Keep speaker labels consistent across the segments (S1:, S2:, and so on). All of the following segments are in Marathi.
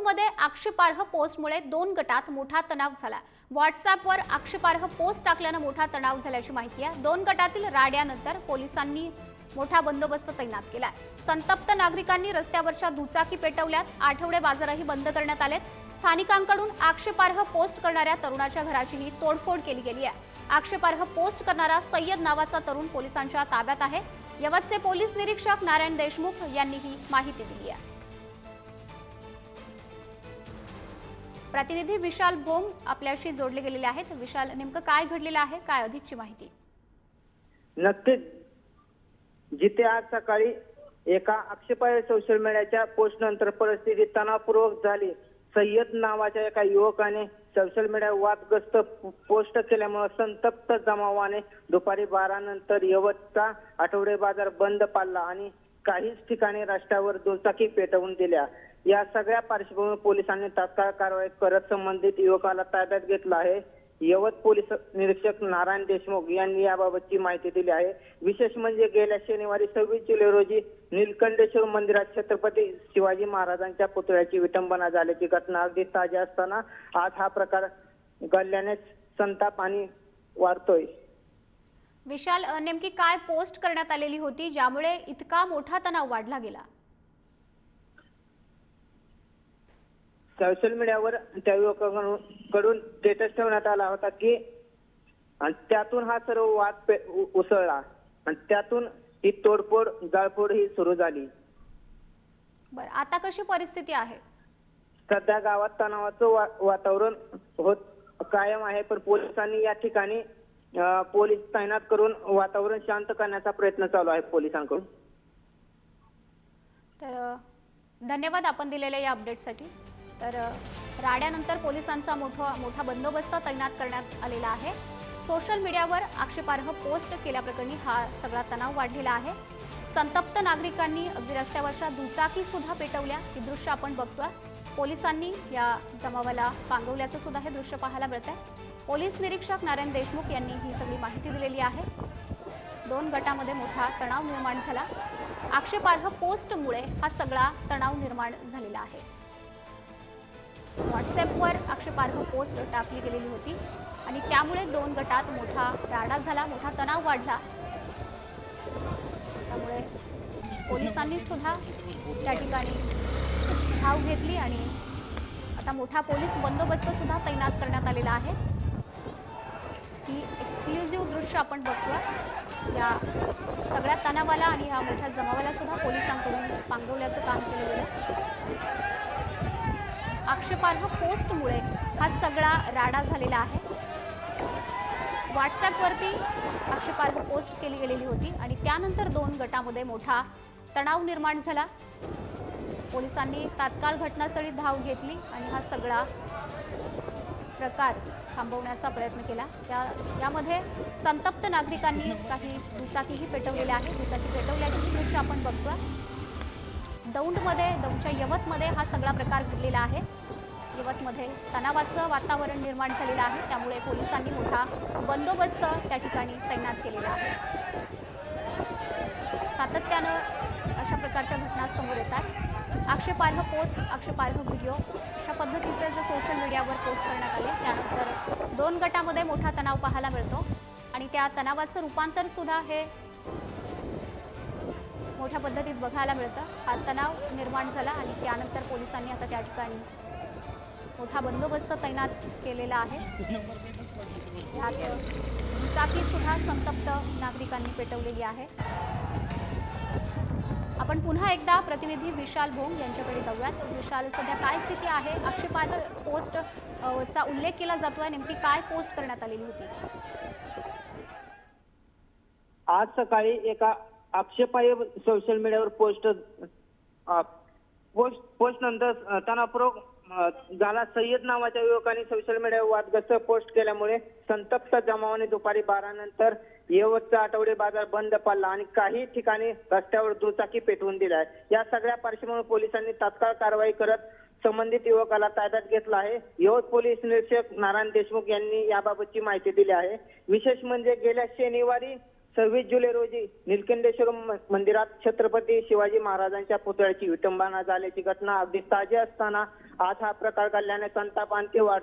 S1: दौंडमध्ये आक्षेपार्ह पोस्टमुळे दोन गटात मोठा तणाव झाला. व्हॉट्सअपवर आक्षेपार्ह पोस्ट टाकल्यानं मोठा तणाव झाल्याची माहिती आहे. दोन गटातील राड्यानंतर पोलिसांनी मोठा बंदोबस्त तैनात केलाय. संतप्त नागरिकांनी रस्त्यावरच्या दुचाकी पेटवल्यात. आठवडे बाजारही बंद करण्यात आलेत. स्थानिकांकडून आक्षेपार्ह पोस्ट करणाऱ्या तरुणाच्या घराचीही तोडफोड केली गेली आहे. आक्षेपार्ह पोस्ट करणारा सय्यद नावाचा तरुण पोलिसांच्या ताब्यात आहे. यवतचे पोलीस निरीक्षक नारायण देशमुख यांनी ही माहिती दिली आहे. प्रतिनिधी विशाल बोम आपल्याशी जोडले गेलेले आहेत. विशाल नेमकं काय घडलेलं आहे? काय अधिकची माहिती?
S2: नक्कीच. जिथे आज सकाळी एका आक्षेपार्ह सोशल मीडियाच्या पोस्ट नंतर परिस्थिती तणावपूर्वक झाली. सय्यद नावाच्या एका युवकाने सोशल मीडिया वादग्रस्त पोस्ट केल्यामुळे संतप्त जमावाने दुपारी बारा नंतर यवतचा आठवडे बाजार बंद पाडला आणि काहीच ठिकाणी रस्त्यावर दुचाकी पेटवून दिल्या. या सगळ्या पार्श्वभूमीवर पोलिसांनी तात्काळ कारवाई करत संबंधित युवकाला ताब्यात घेतलं आहे. यवत पोलीस निरीक्षक नारायण देशमुख यांनी याबाबतची माहिती दिली आहे. विशेष म्हणजे गेल्या शनिवारी सव्वीस जुलै रोजी नीलकंठेश्वर मंदिरात छत्रपती शिवाजी महाराजांच्या पुतळ्याची विटंबना झाल्याची घटना अगदी ताजी असताना आज हा प्रकार घडल्यानेच संताप आणि वाढतोय.
S1: विशाल नेमकी काय पोस्ट करण्यात आलेली होती ज्यामुळे इतका मोठा तणाव वाढला गेला?
S2: सोशल मीडियावर त्या युवकाकडून स्टेटस ठेवण्यात आला होता की आणि त्यातून हा सर्व वाद उसळला. आणि त्यातून ही तोडफोड जाळपोड ही सुरू झाली.
S1: बरं आता कशी परिस्थिती आहे?
S2: सध्या गावात तणावाचं वातावरण होत कायम आहे पण पोलिसांनी या ठिकाणी पोलीस तैनात करून वातावरण शांत करण्याचा प्रयत्न चालू आहे पोलिसांकडून.
S1: तर धन्यवाद आपण दिलेल्या या अपडेटसाठी. तर राड्यानंतर पोलिसांचा मोठा मोठा बंदोबस्त तैनात करण्यात आलेला आहे. सोशल मीडियावर आक्षेपार्ह पोस्ट केल्याप्रकरणी हा सगळा तणाव वाढलेला आहे. संतप्त नागरिकांनी अगदी रस्त्यावरच्या दुचाकी सुद्धा पेटवल्या. ही दृश्य आपण बघतोय. पोलिसांनी या जमावाला पांगवल्याचं सुद्धा हे दृश्य पाहायला मिळत आहे पोलीस निरीक्षक नारायण देशमुख यांनी ही सगळी माहिती दिलेली आहे. दोन गटामध्ये मोठा तणाव निर्माण झाला. आक्षेपार्ह पोस्टमुळे हा सगळा तणाव निर्माण झालेला आहे. व्हॉट्सॲपवर आक्षेपार्ह पोस्ट टाकली गेलेली होती आणि त्यामुळे दोन गटात मोठा राडा झाला मोठा तणाव वाढला. त्यामुळे पोलिसांनी सुद्धा त्या ठिकाणी धाव घेतली आणि आता मोठा पोलीस बंदोबस्त सुद्धा तैनात करण्यात आलेला आहे. दृश्य आपण बघतो या सगळ्या तणावाला आणि ह्या मोठ्या जमावाला सुद्धा पोलिसांकडून पांगवल्याचं काम केलं गेलं आक्षेपार्ह पोस्टमुळे हा सगळा राडा झालेला आहे. व्हॉट्सॲपवरती आक्षेपार्ह पोस्ट केली गेलेली होती आणि त्यानंतर दोन गटामध्ये मोठा तणाव निर्माण झाला. पोलिसांनी तात्काळ घटनास्थळी धाव घेतली आणि हा सगळा प्रकार थांबवण्याचा प्रयत्न केला. त्या यामध्ये संतप्त नागरिकांनी काही दुचाकीही पेटवलेल्या आहेत. दुचाकी पेटवल्याची दृश्य आपण बघतोय. दौंडमध्ये दौंडच्या यवतमध्ये हा सगळा प्रकार घडलेला आहे. यवतमध्ये तणावाचं वातावरण निर्माण झालेलं आहे. त्यामुळे पोलिसांनी मोठा बंदोबस्त त्या ठिकाणी तैनात केलेला आहे. सातत्यानं अशा प्रकारच्या घटना समोर येतात. आक्षेपार्ह पोस्ट आक्षेपार्ह व्हिडिओ अशा पद्धतीचे जे सोशल मीडियावर पोस्ट करण्यात आले त्यानंतर दोन गटामध्ये मोठा तणाव पाहायला मिळतो. आणि त्या तणावाचं रूपांतर सुद्धा हे मोठ्या पद्धतीत बघायला मिळतं. हा तणाव निर्माण झाला आणि त्यानंतर पोलिसांनी आता त्या ठिकाणी मोठा बंदोबस्त तैनात केलेला आहे. यात दुचाकी सुद्धा संतप्त नागरिकांनी पेटवलेली आहे. आपण पुन्हा एकदा प्रतिनिधी विशाल भोंग यांच्याकडे जाऊयात. विशाल सध्या काय स्थिती आहे? आक्षेपार्ह पोस्ट चा उल्लेख केला जातोय. नेमकी काय पोस्ट करण्यात आलेली होती?
S2: आज सकाळी एका आक्षेपार्ह सोशल मीडियावर पोस्ट पोस्ट पोस्ट नंतर अ, झाला सय्यद नावाच्या युवकाने सोशल मीडियावर वादग्रस्त पोस्ट केल्यामुळे संतप्त जमावाने दुपारी बारा नंतर यवतचा आठवडे बाजार बंद पाडला आणि काही ठिकाणी रस्त्यावर दुचाकी पेटवून दिल्या. या सगळ्या पार्श्वभूमीवर पोलिसांनी तात्काळ कारवाई करत संबंधित युवकाला ताब्यात घेतला आहे. यवत पोलीस निरीक्षक नारायण देशमुख यांनी याबाबतची माहिती दिली आहे. विशेष म्हणजे गेल्या शनिवारी सव्वीस जुलै रोजी निलकंठेश्वर मंदिरात छत्रपती शिवाजी महाराजांच्या पुतळ्याची विटंबना झाल्याची घटना अगदी ताजी असताना आज हा प्रकार घडल्याने संताप आणखी वाढ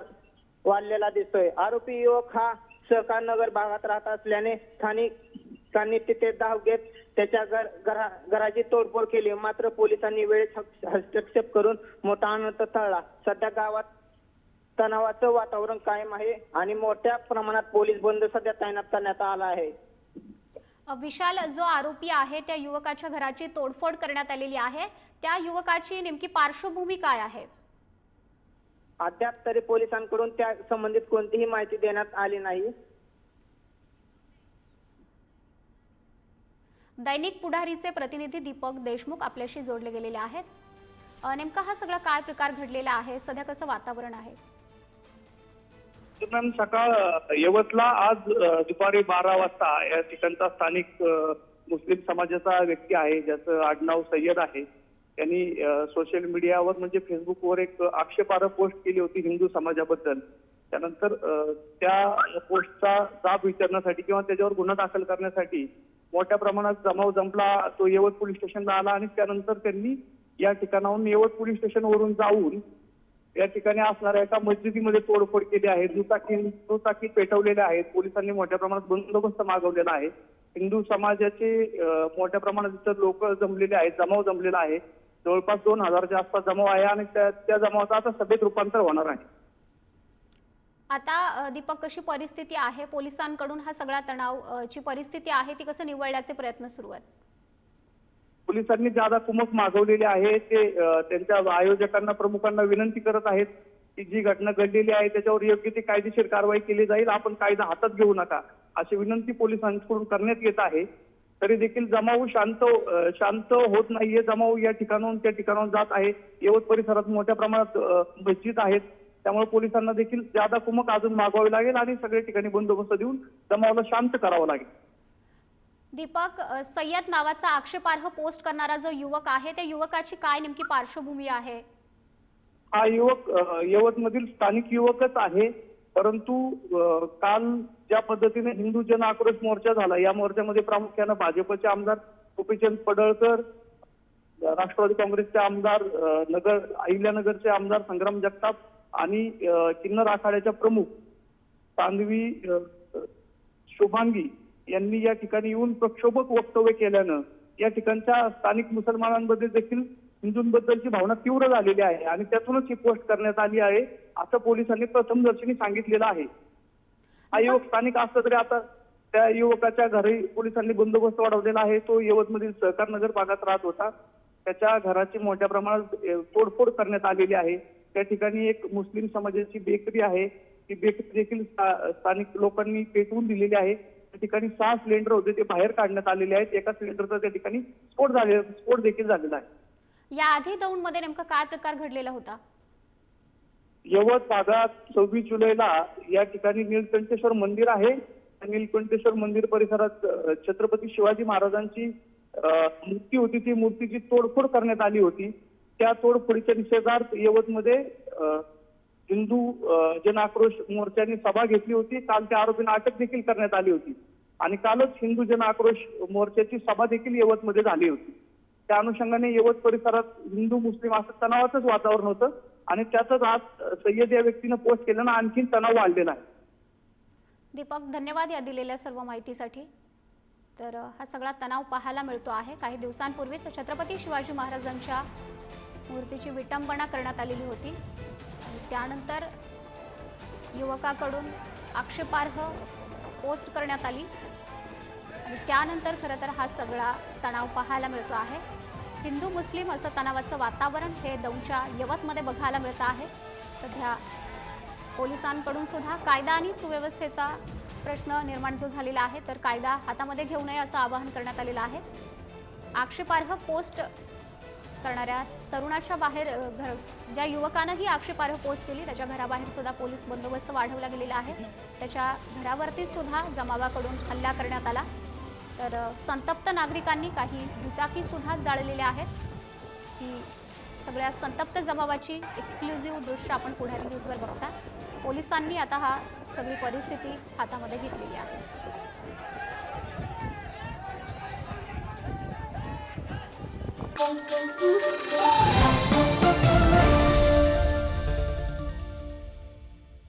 S2: वाढलेला दिसतोय. आरोपी युवक हा सहकार नगर भागात राहत असल्याने स्थानिकांनी तिथे धाव घेत त्याच्या घर घरा घराची तोडफोड केली. मात्र पोलिसांनी वेळेत हस्तक्षेप करून मोठा आनंद टळला. सध्या गावात तणावाचं वातावरण कायम आहे आणि मोठ्या प्रमाणात पोलीस बंद सध्या तैनात करण्यात आला आहे.
S1: विशाल जो आरोपी आहे त्या युवकाच्या घराची तोडफोड करण्यात आलेली आहे. त्या युवकाची नेमकी पार्श्वभूमी काय आहे?
S2: अद्याप तरी पोलिसांकडून त्या संबंधित कोणतीही माहिती देण्यात आली नाही.
S1: दैनिक पुढारीचे प्रतिनिधी दीपक देशमुख आपल्याशी जोडले गेलेले आहेत. नेमका हा सगळा काय प्रकार घडलेला आहे? सध्या कसं वातावरण आहे?
S3: मॅम सकाळ यवतला आज दुपारी बारा वाजता या ठिकाणचा स्थानिक मुस्लिम समाजाचा व्यक्ती आहे ज्याचं आडनाव सय्यद आहे. त्यांनी सोशल मीडियावर म्हणजे फेसबुकवर एक आक्षेपार्ह पोस्ट केली होती हिंदू समाजाबद्दल. त्यानंतर त्या पोस्टचा जाब विचारण्यासाठी किंवा त्याच्यावर गुन्हा दाखल करण्यासाठी मोठ्या प्रमाणात जमाव जमला तो येवत पोलीस स्टेशनला आला आणि त्यानंतर त्यांनी या ठिकाणाहून येवत पोलीस स्टेशनवरून जाऊन या ठिकाणी असणाऱ्या एका मस्जिदीमध्ये तोडफोड केली आहे. दुचाकी दुचाकी पेटवलेल्या आहेत. पोलिसांनी मोठ्या प्रमाणात बंदोबस्त मागवलेला आहे. हिंदू समाजाचे मोठ्या प्रमाणात इथं लोक जमलेले आहेत जमाव जमलेला आहे. जवळपास दोन हजारच्या आसपास जमाव आहे आणि त्या जमावाचं आता सभेत रूपांतर होणार आहे.
S1: आता दीपक कशी परिस्थिती आहे? पोलिसांकडून हा सगळा तणाव अ, ची परिस्थिती आहे ती कसं निवळण्याचे प्रयत्न सुरू आहेत?
S3: पोलिसांनी जादा कुमक मागवलेली आहे ते त्यांच्या आयोजकांना प्रमुखांना विनंती करत आहेत की जी घटना घडलेली आहे त्याच्यावर योग्य ती कायदेशीर कारवाई केली जाईल. आपण कायदा हातात घेऊ नका. अशी विनंती पोलिसांकडून करण्यात येत आहे. तरी देखील जमाव शांत शांत होत नाहीये. जमाव या ठिकाणाहून त्या ठिकाणाहून जात आहे. यवत परिसरात मोठ्या प्रमाणात मस्जिद आहेत. त्यामुळे पोलिसांना देखील जादा कुमक अजून मागवावी लागेल आणि सगळ्या ठिकाणी बंदोबस्त देऊन जमावाला शांत करावं लागेल.
S1: दीपक सय्यद नावाचा आक्षेपार्ह पोस्ट करणारा जो युवक आहे त्या युवकाची काय नेमकी पार्श्वभूमी आहे?
S3: हा युवक यवतमधील स्थानिक युवकच आहे. परंतु काल ज्या पद्धतीने हिंदू जन आक्रोश मोर्चा झाला या मोर्चामध्ये प्रामुख्यानं भाजपचे आमदार गोपीचंद पडळकर राष्ट्रवादी काँग्रेसचे आमदार नगर अहिल्यानगरचे आमदार संग्राम जगताप आणि किन्नर आखाड्याच्या प्रमुख तांदवी शुभांगी यांनी या ठिकाणी येऊन प्रक्षोभक वक्तव्य केल्यानं या ठिकाणच्या स्थानिक मुसलमानांमध्ये देखील हिंदूंबद्दलची भावना तीव्र झालेली आहे आणि त्यातूनच ही पोस्ट करण्यात आली आहे असं पोलिसांनी प्रथमदर्शनी सांगितलेलं आहे. हा युवक स्थानिक असला तरी आता त्या युवकाच्या घरी पोलिसांनी बंदोबस्त वाढवलेला आहे. तो यवतमधील सहकार नगर भागात राहत होता. त्याच्या घराची मोठ्या प्रमाणात तोडफोड करण्यात आलेली आहे. त्या ठिकाणी एक मुस्लिम समाजाची बेकरी आहे. ती बेकरी देखील स्थानिक लोकांनी पेटवून दिलेली आहे. त्या ठिकाणी सहा सिलेंडर होते ते बाहेर काढण्यात आलेले आहेत. एका सिलेंडरचा त्या ठिकाणी स्फोट झाले स्फोट देखील झालेला आहे.
S1: याआधी दौंडमध्ये नेमका काय प्रकार घडलेला होता?
S3: यवत भागात सव्वीस जुलैला या ठिकाणी नीलकंठेश्वर मंदिर आहे. नीलकंठेश्वर मंदिर परिसरात छत्रपती शिवाजी महाराजांची मूर्ती होती. ती मूर्तीची तोडफोड करण्यात आली होती. त्या तोडफोडीच्या निषेधार्थ यवतमध्ये अ, हिंदू जन आक्रोश मोर्चाने सभा घेतली होती. काल त्या आरोपींना अटक देखील करण्यात आली होती. आणि कालच हिंदू जन आक्रोश मोर्चाची सभा देखील यवतमध्ये झाली होती. त्या अनुषंगाने यवत परिसरात हिंदू मुस्लिम असं तणावाचंच वातावरण होतं आणि त्यातच आज सय्यद या व्यक्तीनं पोस्ट केल्यानं आणखीन तणाव वाढलेला आहे.
S1: दीपक धन्यवाद या दिलेल्या सर्व माहितीसाठी. तर हा सगळा तणाव पाहायला मिळतो आहे. काही दिवसांपूर्वीच छत्रपती शिवाजी महाराजांच्या मूर्तीची विटंबना करण्यात आलेली होती. त्यानंतर युवकाकडून आक्षेपार्ह पोस्ट करण्यात आली. त्यानंतर खरं तर हा सगळा तणाव पाहायला मिळतो आहे. हिंदू मुस्लिम असं तणावाचं वातावरण हे दौंडच्या यवतमध्ये बघायला मिळतं आहे. सध्या पोलिसांकडून सुद्धा कायदा आणि सुव्यवस्थेचा प्रश्न निर्माण जो झालेला आहे तर कायदा हातामध्ये घेऊ नये असं आवाहन करण्यात आलेलं आहे. आक्षेपार्ह पोस्ट करणाऱ्या तरुणाच्या बाहेर घर ज्या युवकानं ही आक्षेपार्ह पोस्ट केली त्याच्या घराबाहेर सुद्धा पोलीस बंदोबस्त वाढवला गेलेला आहे. त्याच्या घरावरती सुद्धा जमावाकडून हल्ला करण्यात आला. तर संतप्त नागरिकांनी काही दुचाकी सुद्धा जाळलेल्या आहेत ही सगळ्या संतप्त जमावाची एक्सक्लुझिव्ह दृश्य आपण पुढारी न्यूजवर बघता पोलिसांनी आता हा सगळी परिस्थिती हातामध्ये घेतलेली आहे
S4: Thank you.